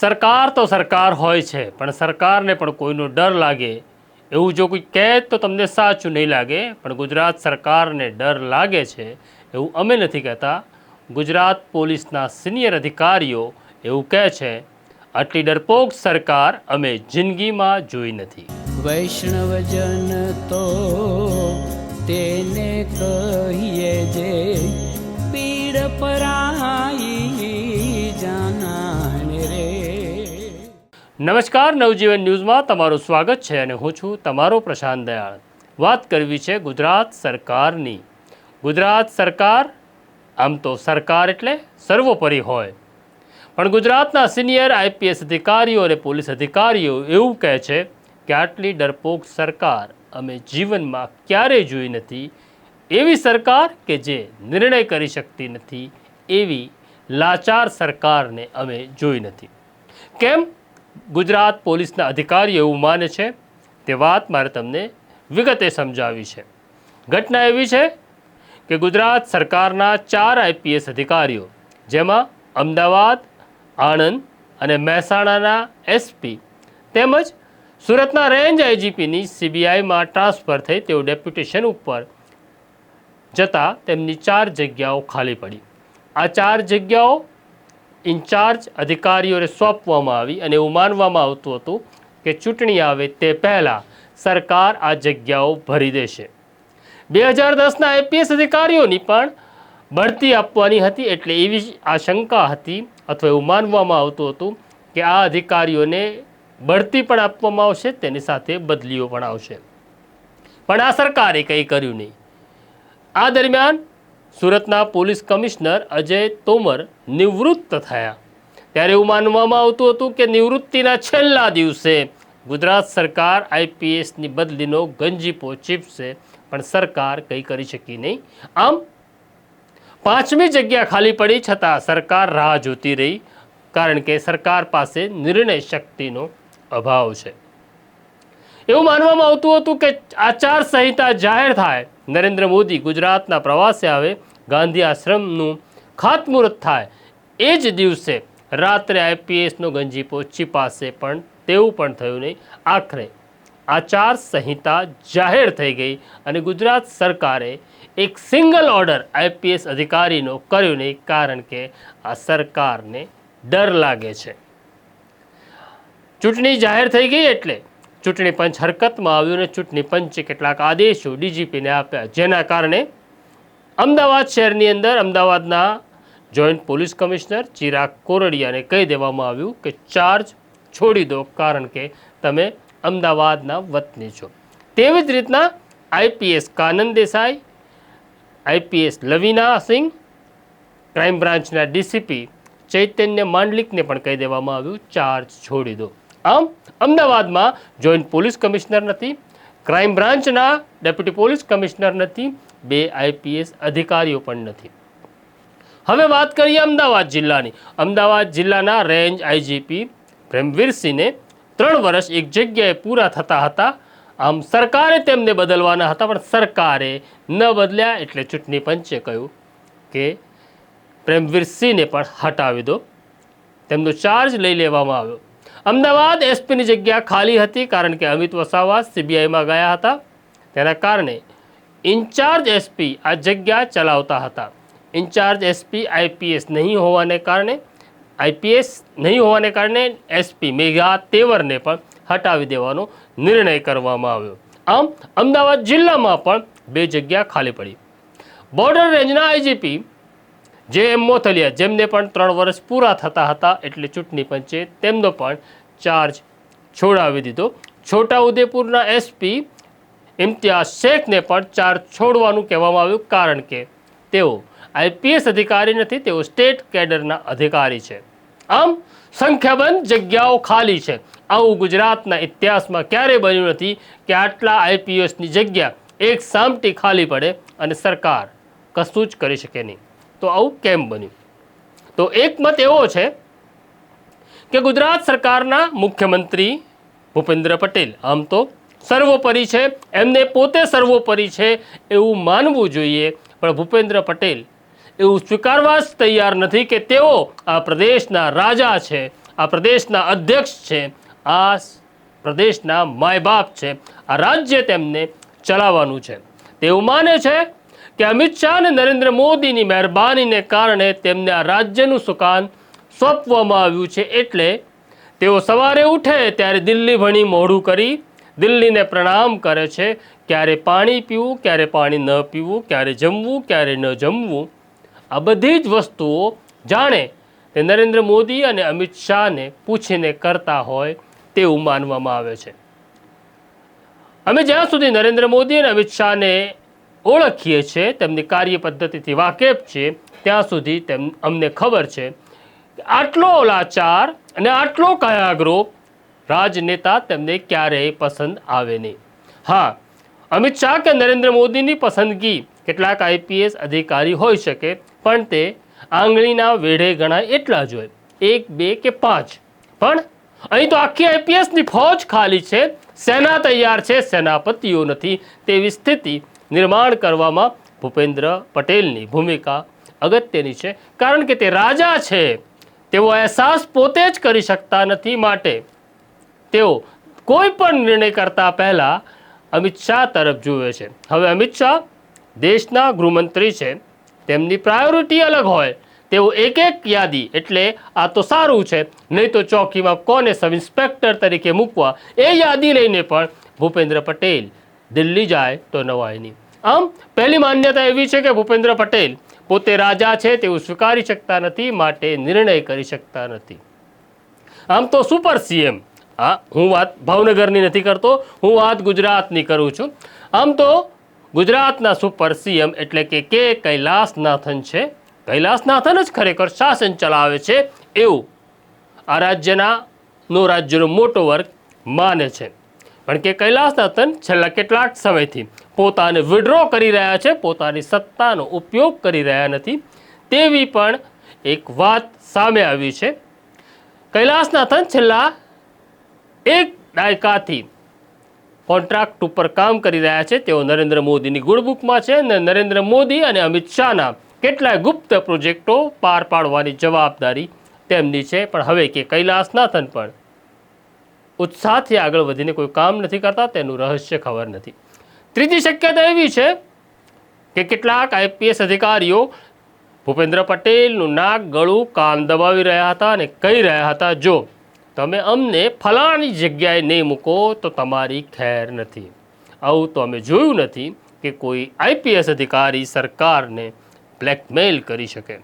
સરકાર તો સરકાર હોય છે, પણ સરકારને પણ કોઈનો ડર લાગે. એવું જો કોઈ કહે તો તમને સાચું નહીં લાગે, પણ ગુજરાત સરકારને ડર લાગે છે એવું અમે નથી કહેતા. ગુજરાત પોલીસના સિનિયર અધિકારીઓ એવું કહે છે, આટલી ડરપોક સરકાર અમે જિંદગીમાં જોઈ નથી. વૈષ્ણવજન તો તેને કહીએ જે, પીડ પરાઈ નમસ્કાર, નવજીવન ન્યૂઝમાં તમારું સ્વાગત છે અને હું છું તમારો પ્રશાંત દયાળ. વાત કરવી છે ગુજરાત સરકારની. ગુજરાત સરકાર, આમ તો સરકાર એટલે સર્વોપરી હોય. પણ ગુજરાતના સિનિયર આઈપીએસ અધિકારીઓ અને પોલીસ અધિકારીઓ એવું કહે છે કે આટલી ડરપોક સરકાર અમે જીવનમાં ક્યારેય જોઈ નથી. એવી સરકાર કે જે નિર્ણય કરી શકતી નથી, એવી લાચાર સરકારને અમે જોઈ નથી. કેમ? ગુજરાત પોલીસના અધિકારીઓ એવું માને છે, તે વાત મારે તમને વિગતે સમજાવી છે. ઘટના એવી છે કે ગુજરાત સરકારના ચાર આઈપીએસ અધિકારીઓ, જેમાં અમદાવાદ, આણંદ અને મહેસાણાના એસપી તેમજ સુરતના રેન્જ આઈજીપીની સીબીઆઈમાં ટ્રાન્સફર થઈ તેઓ ડેપ્યુટેશન ઉપર જતાં તેમની ચાર જગ્યાઓ ખાલી પડી. આ ચાર જગ્યાઓ ઇન્ચાર્જ અધિકારીઓને સોંપવામાં આવી અને એવું માનવામાં આવતું હતું કે ચૂંટણી આવે તે પહેલાં સરકાર આ જગ્યાઓ ભરી દેશે. બે હજાર દસના આઈપીએસ અધિકારીઓની પણ બઢતી આપવાની હતી એટલે એવી આશંકા હતી અથવા એવું માનવામાં આવતું હતું કે આ અધિકારીઓને બઢતી પણ આપવામાં આવશે, તેની સાથે બદલીઓ પણ આવશે. પણ આ સરકારે કંઈ કર્યું નહીં. આ દરમિયાન સુરતના પોલીસ કમિશનર અજય તોમર નિવૃત્ત થયા. ત્યારે એવું માનવામાં આવતું હતું કે નિવૃત્તિના છેલ્લા દિવસે ગુજરાત સરકાર આઈપીએસની બદલીનો ગંજીપો ચીપશે પણ સરકાર કંઈ કરી શકી નહીં. આમ, પાંચમી જગ્યા ખાલી પડી છતાં સરકાર રાહ જોતી રહી, કારણ કે સરકાર પાસે નિર્ણય શક્તિનો અભાવ છે. એવું માનવામાં આવતું હતું કે આચાર સંહિતા જાહેર થાય. નરેન્દ્ર મોદી ગુજરાતના પ્રવાસે આવે, ગાંધી આશ્રમનું ખાતમુહૂર્ત થાય. એ જ દિવસે રાત્રે આઈપીએસનો ગંજીપો પાસે પણ તેવું પણ થયું નહીં. આખરે આચાર સંહિતા જાહેર થઈ ગઈ અને ગુજરાત સરકારે એક સિંગલ ઓર્ડર આઈપીએસ અધિકારીનો કર્યો નહીં કારણ કે આ સરકારને ડર લાગે છે. ચૂંટણી જાહેર થઈ ગઈ એટલે ચૂંટણી પંચ હરકતમાં આવ્યું અને ચૂંટણી પંચે કેટલાક આદેશો ડીજીપીને આપ્યા, જેના કારણે અમદાવાદ શહેરની અંદર અમદાવાદના જોઈન્ટ પોલીસ કમિશનર ચિરાગ કોરડિયાને કહી દેવામાં આવ્યું કે ચાર્જ છોડી દો, કારણ કે તમે અમદાવાદના વતની છો. તેવી જ રીતના IPS Kanan Desai, IPS Lavina Singh crime બ્રાન્ચના ડીસીપી ચૈતન્ય માંડલિકને પણ કહી દેવામાં આવ્યું, ચાર્જ છોડી દો. આમ, અમદાવાદમાં જોઈન્ટ પોલીસ કમિશનર નથી, ક્રાઇમ બ્રાન્ચના ડેપ્યુટી પોલીસ કમિશનર નથી, બે આઈપીએસ અધિકારીઓ પણ નથી. હવે વાત કરીએ અમદાવાદ જિલ્લાની. અમદાવાદ જિલ્લાના રેન્જ આઈજીપી પ્રેમવીરસિંહને ત્રણ વર્ષ એક જગ્યાએ પૂરા થતા હતા. આમ સરકારે તેમને બદલવાના હતા, પણ સરકારે ન બદલ્યા એટલે ચૂંટણી પંચે કહ્યું કે પ્રેમવીરસિંહને પણ હટાવી દો. તેમનો ચાર્જ લઈ લેવામાં આવ્યો. અમદાવાદ એસપીની જગ્યા ખાલી હતી કારણ કે અમિત વસાવા સીબીઆઈમાં ગયા હતા. તેના કારણે ઇન્ચાર્જ એસપી આ જગ્યા ચલાવતા હતા. ઇન્ચાર્જ એસપી આઈપીએસ નહીં હોવાને કારણે, આઈપીએસ નહીં હોવાને કારણે એસપી મેઘા તેવરને પણ હટાવી દેવાનો નિર્ણય કરવામાં આવ્યો. આમ, અમદાવાદ જિલ્લામાં પણ બે જગ્યા ખાલી પડી. બોર્ડર રેન્જના આઈજીપી જે એમ મોથલિયા જેમને પણ ત્રણ વર્ષ પૂરા થતા હતા એટલે ચૂંટણી પંચે તેમનો પણ ચાર્જ છોડાવી દીધો. છોટાઉદેપુરના એસપી ઇમ્તિયાઝ શેખને પણ ચાર્જ છોડવાનું કહેવામાં આવ્યું, કારણ કે તેઓ આઈપીએસ અધિકારી નથી, તેઓ સ્ટેટ કેડરના અધિકારી છે. આમ, સંખ્યાબંધ જગ્યાઓ ખાલી છે. આવું ગુજરાતના ઇતિહાસમાં ક્યારેય બન્યું નથી કે આટલા આઈપીએસની જગ્યા એક સામટી ખાલી પડે અને સરકાર કશું જ કરી શકે નહીં. તો આવું કેમ બન્યું? તો એક મત એવો છે કે ગુજરાત સરકારના મુખ્યમંત્રી ભૂપેન્દ્ર પટેલ, આમ તો સર્વોપરી છે, એમને પોતે સર્વોપરી છે એવું માનવું જોઈએ, પણ ભૂપેન્દ્ર પટેલ એવું સ્વીકારવા જ તૈયાર નથી કે તેઓ આ પ્રદેશના રાજા છે, આ પ્રદેશના અધ્યક્ષ છે, આ પ્રદેશના માય બાપ છે, આ રાજ્ય તેમને ચલાવવાનું છે. તેવું માને છે કે અમિત શાહ અને નરેન્દ્ર મોદીની મહેરબાનીને કારણે તેમને આ રાજ્યનું સુકાન સોંપવામાં આવ્યું છે એટલે તેઓ સવારે ઉઠે ત્યારે દિલ્હી ભણી મોઢું કરી દિલ્હીને પ્રણામ કરે છે. ક્યારે પાણી પીવું, ક્યારે પાણી ન પીવું, ક્યારે જમવું, ક્યારે ન જમવું. આ બધી જ વસ્તુઓ જાણે તે નરેન્દ્ર મોદી અને અમિત શાહને પૂછીને કરતા હોય તેવું માનવામાં આવે છે. અમે જ્યાં સુધી નરેન્દ્ર મોદી અને અમિત શાહને ઓળખીએ છીએ, તેમની કાર્ય પદ્ધતિથી વાકેફ છીએ, ત્યાં સુધી તેમ અમને ખબર છે આટલો લાચાર અને આટલો કયાગ્રો રાજનેતા તેમને ક્યારેય પસંદ આવે નહીં. હા, અમિત શાહ કે નરેન્દ્ર મોદીની પસંદગી કેટલાક આઈપીએસ અધિકારી હોઈ શકે, પણ તે આંગળીના વેઢે ગણાય એટલા જ હોય, એક, બે કે પાંચ. પણ અહીં તો આખી આઈપીએસની ફોજ ખાલી છે, સેના તૈયાર છે, સેનાપતિઓ નથી તેવી સ્થિતિ નિર્માણ કરવામાં ભૂપેન્દ્ર પટેલની ભૂમિકા અગત્યની છે. કારણ કે તે રાજા છે. તેઓ અહેસાસ પોતે જ કરી શકતા નથી માટે. તેઓ કોઈ પણ નિર્ણય કરતા પહેલાં અમિત શાહ તરફ જુએ છે. હવે અમિત શાહ દેશના ગૃહમંત્રી છે. તેમની પ્રાયોરિટી અલગ હોય. તેઓ એક એક યાદી એટલે આ તો સારું છે. નહીં તો ચોકીમાં કોને સબ ઇન્સ્પેક્ટર તરીકે મૂકવા? એ યાદી લઈને પણ ભૂપેન્દ્ર પટેલ દિલ્હી જાય તો નવાય નહીં આમ, પહેલી માન્યતા એવી છે કે ભૂપેન્દ્ર પટેલ પોતે રાજા છે તેવું સ્વીકારી શકતા નથી, માટે નિર્ણય કરી શકતા નથી. આમ તો સુપર સીએમ હા હું વાત ભાવનગરની નથી કરતો, હું વાત ગુજરાતની કરું છું. આમ તો ગુજરાતના સુપર સીએમ એટલે કે કે કૈલાસનાથન છે. કૈલાસનાથન જ ખરેખર શાસન ચલાવે છે એવું આ રાજ્યના નો રાજ્યનો મોટો વર્ગ માને છે. પણ કે કૈલાસનાથન છેલ્લા કેટલાક સમયથી પોતાને વિડ્રો કરી રહ્યા છે, પોતાની સત્તાનો ઉપયોગ કરી રહ્યા નથી. તેવી પણ એક વાત સામે આવી છે. કૈલાસનાથન છેલ્લા એક દાયકાથી કોન્ટ્રાક્ટ ઉપર કામ કરી રહ્યા છે. તેઓ નરેન્દ્ર મોદીની ગુડબુકમાં છે અને નરેન્દ્ર મોદી અને અમિત શાહના કેટલાય ગુપ્ત પ્રોજેક્ટો પાર પાડવાની જવાબદારી તેમની છે. પણ હવે કે કૈલાસનાથન પણ ઉત્સાહથી આગળ વધીને કોઈ કામ નથી કરતા, તેનું રહસ્ય ખબર નથી. ત્રીજી શક્યતા એવી છે કે કેટલાક આઈપીએસ અધિકારીઓ ભૂપેન્દ્ર પટેલનું નાક, ગળું, કાન દબાવી રહ્યા હતા અને કહી રહ્યા હતા, જો તમે અમને ફલાણી જગ્યાએ નહીં મૂકો તો તમારી ખેર નથી. આવું તો અમે જોયું નથી કે કોઈ આઈપીએસ અધિકારી સરકારને બ્લેકમેલ કરી શકે.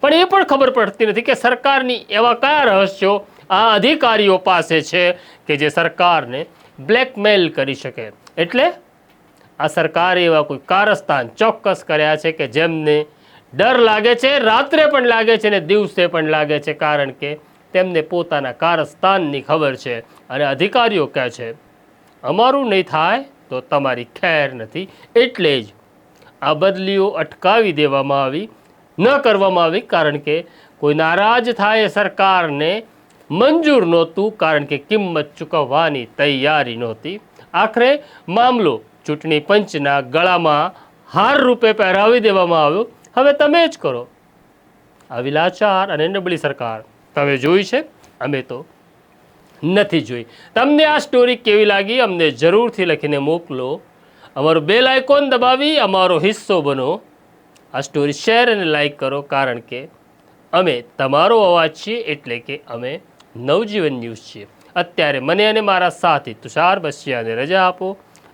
પણ એ પણ ખબર પડતી નથી કે સરકારની એવા કયા રહસ્યો આ અધિકારીઓ પાસે છે કે જે સરકારને બ્લેકમેલ કરી શકે. એટલે આ સરકારે એવા કોઈ કારસ્તાન ચોક્કસ કર્યા છે કે જેમને ડર લાગે છે, રાત્રે પણ લાગે છે ને દિવસે પણ લાગે છે, કારણ કે તેમને પોતાના કારસ્તાનની ખબર છે અને અધિકારીઓ કહે છે, અમારું નહીં થાય તો તમારી ખેર નથી. એટલે જ આ બદલીઓ અટકાવી દેવામાં આવી, ન કરવામાં આવી, કારણ કે કોઈ નારાજ થાય સરકારને મંજૂર નહોતું, કારણ કે કિંમત ચૂકવવાની તૈયારી નહોતી. આખરે મામલો ચૂંટણી પંચના ગળામાં હાર રૂપે પહેરાવી દેવામાં આવ્યો. હવે તમે જ કરો. આવી લાચાર અને નબળી સરકાર તમે જોઈ છે? અમે તો નથી જોઈ. તમને આ સ્ટોરી કેવી લાગી? અમને જરૂરથી લખીને મોકલો. અમારું બેલ આઇકોન દબાવી અમારો હિસ્સો બનો. આ સ્ટોરી શેર અને લાઇક કરો કારણ કે અમે તમારો અવાજ છીએ એટલે કે અમે નવજીવન ન્યૂઝ છીએ. અત્યારે મને અને મારા સાથી તુષાર બસિયાને રજા આપો.